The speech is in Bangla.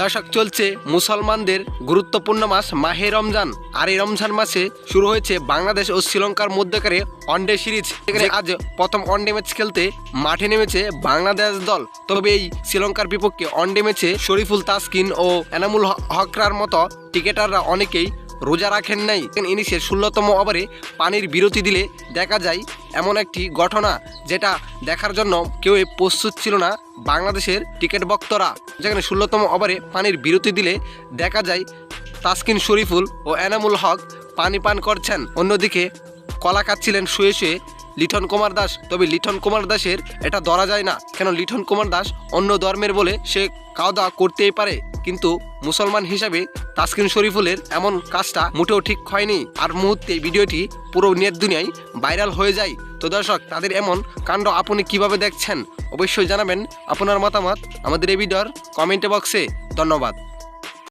দর্শক চলছে মুসলমানদের গুরুত্বপূর্ণ মাস মাহে রমজান। আর এই রমজান মাসে শুরু হয়েছে বাংলাদেশ ও শ্রীলঙ্কার মধ্যকারে ওয়ানডে সিরিজ আজ প্রথম ওয়ানডে ম্যাচ খেলতে মাঠে নেমেছে বাংলাদেশ দল। তবে এই শ্রীলঙ্কার বিপক্ষে ওয়ানডে ম্যাচে শরীফুল তাসকিন ও এনামুল হকরার মতো ক্রিকেটাররা অনেকেই রোজা রাখেন নাই। ইনিংসের ষোলোতম ওভারে পানির বিরতি দিলে দেখা যায় এমন একটি ঘটনা যেটা দেখার জন্য কেউ প্রস্তুত ছিল না বাংলাদেশের টিকিট ভক্তরা। যেখানে ষোলোতম ওভারে পানির বিরতি দিলে দেখা যায় তাসকিন শরীফুল ও এনামুল হক পানি পান করছেন। অন্যদিকে কলা খাচ্ছিলেন শুয়ে শুয়ে লিঠন কুমার দাস। তবে লিঠন কুমার দাসের এটা ধরা যায় না। কেন লিঠন কুমার দাস অন্য ধর্মের বলে সে খাওয়া দাওয়া করতেই পারে। কিন্তু মুসলমান হিসাবে তাসকিন শরীফুলের এমন কাজটা মোটেও ঠিক হয়নি। আর মুহূর্তে ভিডিওটি পুরো নেট দুনিয়ায় ভাইরাল হয়ে যায়। তো দর্শক, তাদের এমন কাণ্ড আপনি কীভাবে দেখছেন? অবশ্যই জানাবেন আপনার মতামত আমাদের এই ভিডিওর কমেন্ট বক্সে। ধন্যবাদ।